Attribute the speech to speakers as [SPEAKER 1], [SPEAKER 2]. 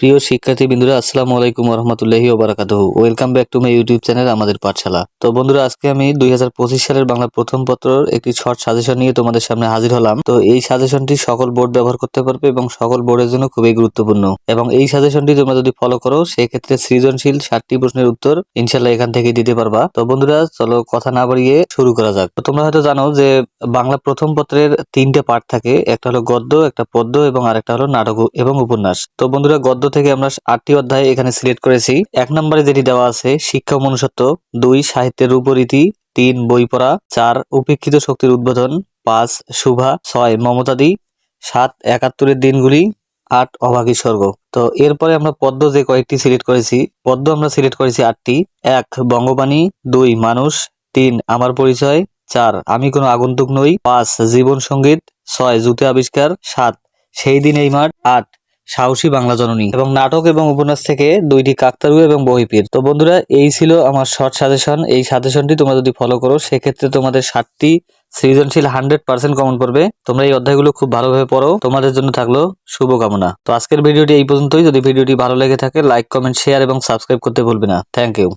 [SPEAKER 1] প্রিয় শিক্ষার্থী বিন্দুরা আসসালামু আলাইকুম রহমতুল্লাহি ওবারাকাতুহু। Welcome back to my YouTube channel আমাদের পাঠশালা। তো বন্ধুরা, আজকে আমি দুই হাজার পঁচিশ সালের বাংলা প্রথম পত্রর একটি শর্ট সাজেশন নিয়ে তোমাদের সামনে হাজির হলাম। তো এই সাজেশনটি সকল বোর্ড ব্যবহার করতে পারবে এবং সকল বোর্ডের জন্য খুবই গুরুত্বপূর্ণ। এবং এই সাজেশনটি তোমরা যদি ফলো করো, সেক্ষেত্রে সৃজনশীল ষাটটি প্রশ্নের উত্তর ইনশাল্লাহ এখান থেকে দিতে পারবা। তো বন্ধুরা, চলো কথা না বাড়িয়ে শুরু করা যাক। তো তোমরা হয়তো জানো যে বাংলা প্রথম পত্রের তিনটে পার্ট থাকে, একটা হলো গদ্য, একটা পদ্য এবং আরেকটা হলো নাটক এবং উপন্যাস। তো বন্ধুরা, গদ্য থেকে আমরা আটটি অধ্যায় এখানে সিলেক্ট করেছি। এক নম্বরে যেটি দেওয়া আছে, শিক্ষা মনুষ্যত্ব, দুই, সাহিত্যের রূপরীতি, তিন, বই পড়া, চার, উপেক্ষিত শক্তির উদ্বোধন, পাঁচ শুভা ছয়, মমতাদি, সাত, একাত্তরের দিনগুলি, আট, অভাগী স্বর্গ। তো এরপরে আমরা পদ্ম যে কয়েকটি সিলেক্ট করেছি, পদ্ম আমরা সিলেক্ট করেছি আটটি। এক, বঙ্গবাণী, দুই, মানুষ, তিন, আমার পরিচয়, চার, আমি কোনো আগন্তুক নই, পাঁচ, জীবন সংগীত, ছয়, জুতে আবিষ্কার, সাত, সেই দিন এই মাঠ, আট সাহসী বাংলা জননী এবং নাটক এবং উপন্যাস থেকে দুইটি কাকতারু এবং বহিপীর তো বন্ধুরা, এই ছিল আমার শর্ট সাজেশন এই সাজেশনটি তোমরা যদি ফলো করো, সেক্ষেত্রে তোমাদের সাতটি সৃজনশীল হান্ড্রেড পার্সেন্ট কমন পড়বে। তোমরা এই অধ্যায়গুলো খুব ভালোভাবে পড়ো। তোমাদের জন্য থাকল শুভকামনা। তো আজকের ভিডিওটি এই পর্যন্তই। যদি ভিডিওটি ভালো লেগে থাকে লাইক কমেন্ট শেয়ার এবং সাবস্ক্রাইব করতে ভুলবে না। Thank you